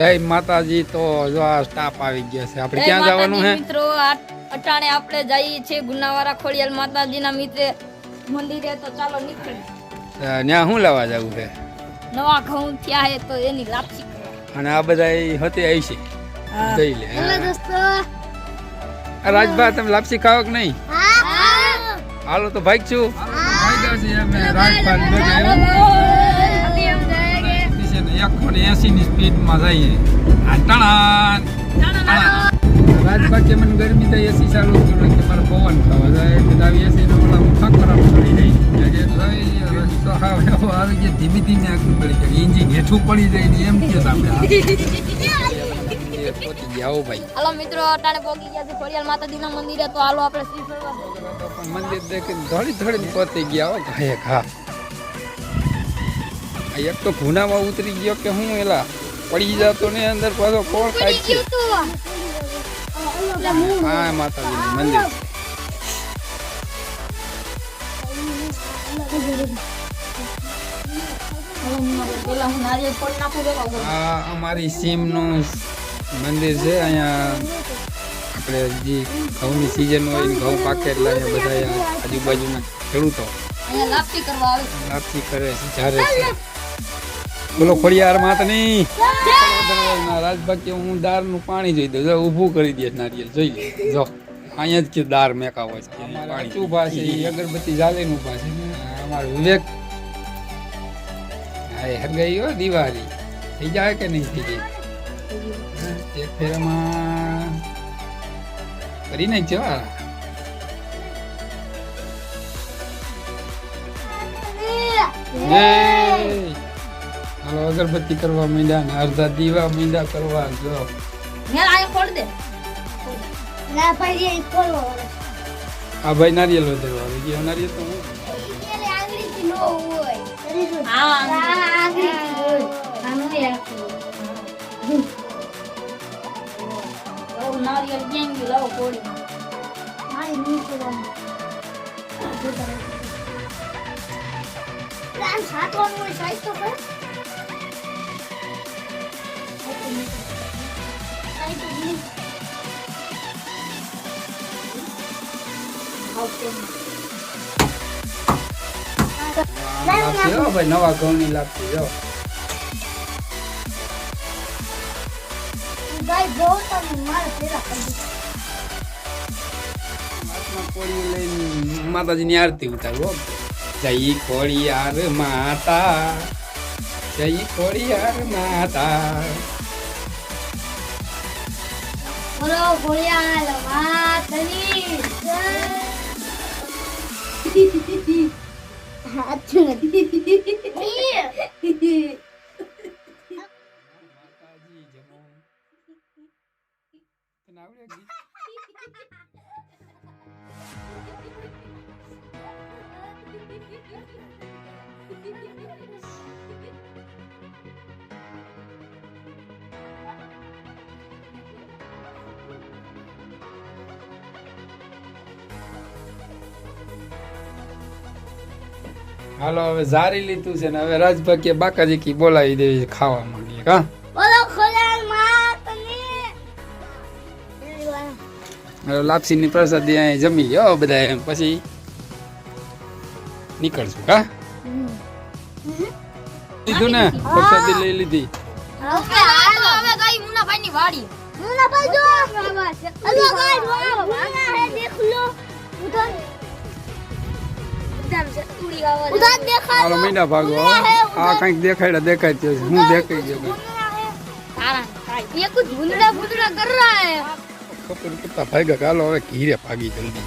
જય માતાજી તો જો આ સ્ટાફ આવી ગયો છે. આપણે ક્યાં જવાનું છે મિત્રો આ અટાણે આપણે જઈએ છીએ ગુનાવારા ખોડિયાલ માતાજીના મિત્રે મંદિરે તો ચાલો નીકળીએ. ત્યાં શું લેવા જવું છે નવા ઘઉં થયા હે તો એની લાપસી અને આ બધા હતી આવી છે. જઈ લે. હેલો દોસ્તો. રાજભા તમે લાપસી ખાઓ કે નહીં? હાલો તો ભાઈ છું. એસી ની સ્પીડમાં જઈએ. રાજભા કે મને ગરમી તો એસી ચાલુ કર્યું કે મારે પવન ખાવા જાય એટલે આવી એસી નો ઓલા ખરાબ પડી જાય. આવી ધીમે ધીમે આગળ પડી જાય. ઇન્જિન હેઠું પડી જાય ને એમ કે આપણે પહોંચી ગયા હો ભાઈ. હાલો મિત્રો અટાણે પહોંચી ગયા છે ખોડિયાલ માતાજીના મંદિરે તો હાલો આપણે શ્રી ફરવા જઈએ. પણ મંદિર દેખીને થોડી થોડી પહોંચી ગયા હો. હા. એક તો ગુનામાં ઉતરી ગયો કે હું એલા પડી જતો ને અંદર પાછો કોણ કાઢ છે હા માતાજી મંદિર. આ અમારી સીમનું મંદિર છે અહીંયા આપણે જે ઘઉંની સિઝન હોય ઘઉં પાકે એટલે અહીંયા બધા આજુબાજુના ખેડૂતો લાપસી કરવા આવે. લાપસી કરે છે જારે છે. બોલો ખોડિયાર માતની રાજભાગ કે હું દારનું પાણી જોઈ દઉં. જો ઊભું કરી દે નારિયેલ જોઈ લે. જો અહીંયા જ કે દાર મેકાવો છે. કે પાણી. શું છે એ અગરબત્તી જાલે ઊભા છે. અમારું વિવેક. હા હરગાઈ હો દિવાળી. થઈ જાય કે નહીં થઈ જાય? એક ફેરામાં કરી નાખજો જવા જય! હાલો અગરબત્તી કરવા મીંડા ને અડધા દીવા મીંડા કરવા જો. આ ભાઈ નારિયેલ વધારે આવે. ગયો નારિયેલ તો હું હા એવું તો ક્યાં ભાઈ નવા ઘઉંની લાગતી જો. માતાજીની આરતી ઉતારવો જય ખોડિયાર માતા જય ખોડિયાર માતા. બોલો ખોડિયાલ માતની માતાજી Kenapa lagi? Thank you. હાલો હવે ઝારી લીધું છે ને હવે રાજભા કે બાકાજી કી બોલાવી દેવી છે ખાવા માંગીએ કા બોલો માતની લાપસીની પ્રસાદી અહીં જમી લ્યો બધા એમ પછી નીકળશું કા લીધું ને? પ્રસાદી લઈ લીધી. ઓકે હવે ગઈ મુનાભાઈ ની વાડી. મુનાભાઈ જો. હલો ગાઈસ વાહ મુના હે દેખ લો. હાલો મીંડા ભાગો આ કંઈક દેખાડ્યા દેખાય છે. હું દેખાઈ ગયો ખબર કેટલા ભાગ્યા ભાગી જલ્દી.